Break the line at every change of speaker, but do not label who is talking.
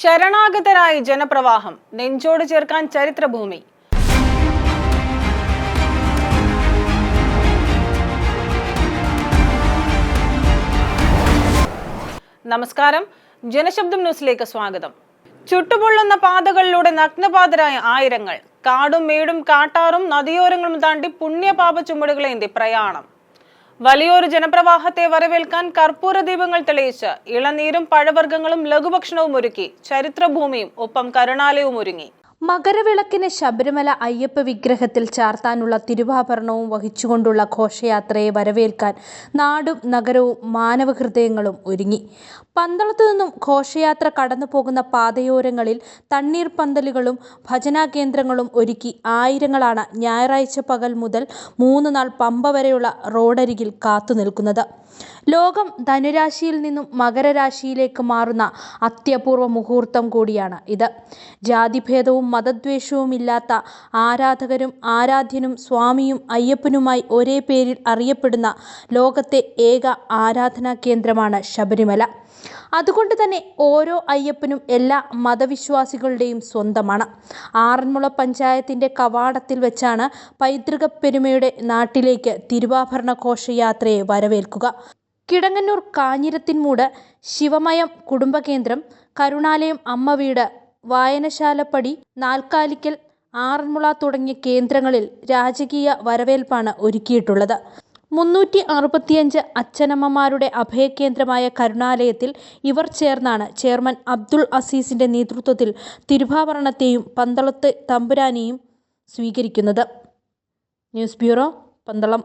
ശരണാഗതരായി ജനപ്രവാഹം നെഞ്ചോട് ചേർക്കാൻ ചരിത്രഭൂമി. നമസ്കാരം. ജനശബ്ദം ന്യൂസിലേക്ക് സ്വാഗതം. ചുട്ടുപൊള്ളുന്ന പാതകളിലൂടെ നഗ്നപാതരായ ആയിരങ്ങൾ കാടും മേടും കാട്ടാറും നദിയോരങ്ങളും താണ്ടി പുണ്യപാപ ചുമടുകളേന്തി പ്രയാണം. വലിയൊരു ജനപ്രവാഹത്തെ വരവേൽക്കാൻ കർപ്പൂര ദീപങ്ങൾ തെളിയിച്ച് ഇളനീരും പഴവർഗങ്ങളും ലഘുഭക്ഷണവും ഒരുക്കി ചരിത്രഭൂമിയും ഒപ്പം കരുണാലയവും ഒരുങ്ങി.
മകരവിളക്കിന് ശബരിമല അയ്യപ്പ വിഗ്രഹത്തിൽ ചാർത്താനുള്ള തിരുവാഭരണവും വഹിച്ചുകൊണ്ടുള്ള ഘോഷയാത്രയെ വരവേൽക്കാൻ നാടും നഗരവും മാനവഹൃദയങ്ങളും ഒരുങ്ങി. പന്തളത്തു നിന്നും ഘോഷയാത്ര കടന്നു പോകുന്ന പാതയോരങ്ങളിൽ തണ്ണീർ പന്തലുകളും ഭജനാ കേന്ദ്രങ്ങളും ഒരുക്കി ആയിരങ്ങളാണ് ഞായറാഴ്ച പകൽ മുതൽ മൂന്ന് നാൾ പമ്പ വരെയുള്ള റോഡരികിൽ കാത്തുനിൽക്കുന്നത് ലോകം ധനുരാശിയിൽ നിന്നും മകരരാശിയിലേക്ക് മാറുന്ന അത്യപൂർവ മുഹൂർത്തം കൂടിയാണ് ഇത്. ജാതിഭേദവും മതദ്വേഷവും ഇല്ലാത്ത ആരാധകരും ആരാധ്യനും സ്വാമിയും അയ്യപ്പനുമായി ഒരേ പേരിൽ അറിയപ്പെടുന്ന ലോകത്തെ ഏക ആരാധനാ കേന്ദ്രമാണ് ശബരിമല. അതുകൊണ്ട് തന്നെ ഓരോ അയ്യപ്പനും എല്ലാ മതവിശ്വാസികളുടെയും സ്വന്തമാണ്. ആറന്മുള പഞ്ചായത്തിന്റെ കവാടത്തിൽ വെച്ചാണ് പൈതൃക പെരുമയുടെ നാട്ടിലേക്ക് തിരുവാഭരണ ഘോഷയാത്രയെ വരവേൽക്കുക. കിടങ്ങന്നൂർ കാഞ്ഞിരത്തിൻമൂട് ശിവമയം കുടുംബകേന്ദ്രം കരുണാലയം അമ്മ വീട് വായനശാലപ്പടി നാൽക്കാലിക്കൽ ആറന്മുള തുടങ്ങിയ കേന്ദ്രങ്ങളിൽ രാജകീയ വരവേൽപ്പാണ് ഒരുക്കിയിട്ടുള്ളത്. മുന്നൂറ്റി അറുപത്തിയഞ്ച് അച്ഛനമ്മമാരുടെ അഭയകേന്ദ്രമായ കരുണാലയത്തിൽ ഇവർ ചേർന്നാണ് ചെയർമാൻ അബ്ദുൾ അസീസിന്റെ നേതൃത്വത്തിൽ തിരുഭാവരണത്തെയും പന്തളത്ത് തമ്പുരാനെയും സ്വീകരിക്കുന്നത്. News bureau Pandalam.